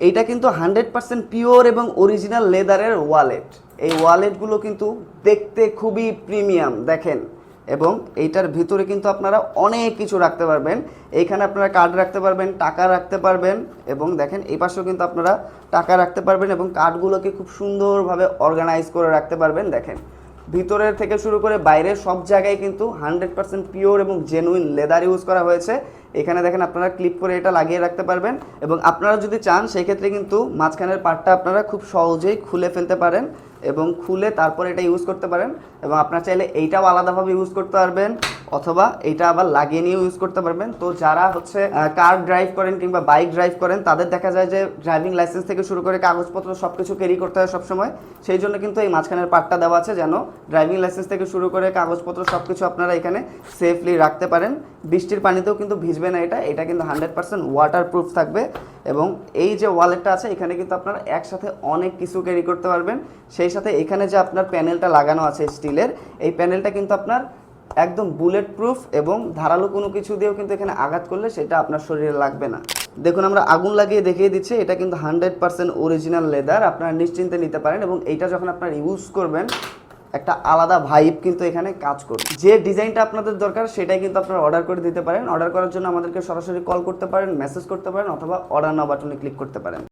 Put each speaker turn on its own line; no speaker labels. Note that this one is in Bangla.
এইটা কিন্তু হান্ড্রেড পার্সেন্ট পিওর এবং অরিজিনাল লেদারের ওয়ালেট এই ওয়ালেটগুলো কিন্তু দেখতে খুবই প্রিমিয়াম দেখেন। এবং এইটার ভিতরে কিন্তু আপনারা অনেক কিছু রাখতে পারবেন। এইখানে আপনারা কার্ড রাখতে পারবেন, টাকা রাখতে পারবেন এবং দেখেন, এই পাশেও কিন্তু আপনারা টাকা রাখতে পারবেন এবং কার্ডগুলোকে খুব সুন্দরভাবে অর্গানাইজ করে রাখতে পারবেন, দেখেন। ভিতরের থেকে শুরু করে বাইরের সব জায়গায় কিন্তু হান্ড্রেড পার্সেন্ট পিওর এবং জেনুইন লেদার ইউজ করা হয়েছে। এখানে দেখেন আপনারা ক্লিপ করে এটা লাগিয়ে রাখতে পারবেন এবং আপনারা যদি চান, সেক্ষেত্রে কিন্তু মাঝখানের পার্টটা আপনারা খুব সহজেই খুলে ফেলতে পারেন এবং খুলে তারপর এটা ইউজ করতে পারেন এবং আপনারা চাইলে এইটাও আলাদাভাবে ইউজ করতে পারবেন। অথবা এটা আবার লাগিয়ে নিয়েও ইউজ করতে পারবেন। তো যারা হচ্ছে কার ড্রাইভ করেন কিংবা বাইক ড্রাইভ করেন, তাদের দেখা যায় যে ড্রাইভিং লাইসেন্স থেকে শুরু করে কাগজপত্র সব কিছু ক্যারি করতে হয় সবসময়। সেই জন্য কিন্তু এই মাঝখানের পার্টটা দেওয়া আছে যেন ড্রাইভিং লাইসেন্স থেকে শুরু করে কাগজপত্র সব কিছু আপনারা এখানে সেফলি রাখতে পারেন। বৃষ্টির পানিতেও কিন্তু ভিজবে না এটা। এটা কিন্তু হান্ড্রেড পার্সেন্ট ওয়াটার প্রুফ থাকবে এবং এই যে ওয়ালেটটা আছে, এখানে কিন্তু আপনারা একসাথে অনেক কিছু ক্যারি করতে পারবেন। সেই সাথে এখানে যে আপনার প্যানেলটা লাগানো আছে স্টিলের এই প্যানেলটা কিন্তু আপনার একদম বুলেট প্রুফ এবং ধারালো কোনো কিছু দিয়েও কিন্তু এখানে আঘাত করলে সেটা আপনার শরীরে লাগবে না। দেখুন, আমরা আগুন লাগিয়ে দেখিয়ে দিচ্ছি, এটা কিন্তু হান্ড্রেড পার্সেন্ট অরিজিনাল লেদার আপনারা নিশ্চিন্তে নিতে পারেন এবং এইটা যখন আপনার ইউজ করবেন, একটা আলাদা ভাইব কিন্তু এখানে কাজ করবে। যে ডিজাইনটা আপনাদের দরকার, সেটাই কিন্তু আপনারা অর্ডার করে দিতে পারেন। অর্ডার করার জন্য আমাদেরকে সরাসরি কল করতে পারেন মেসেজ করতে পারেন অথবা অর্ডার নাও বাটনে ক্লিক করতে পারেন।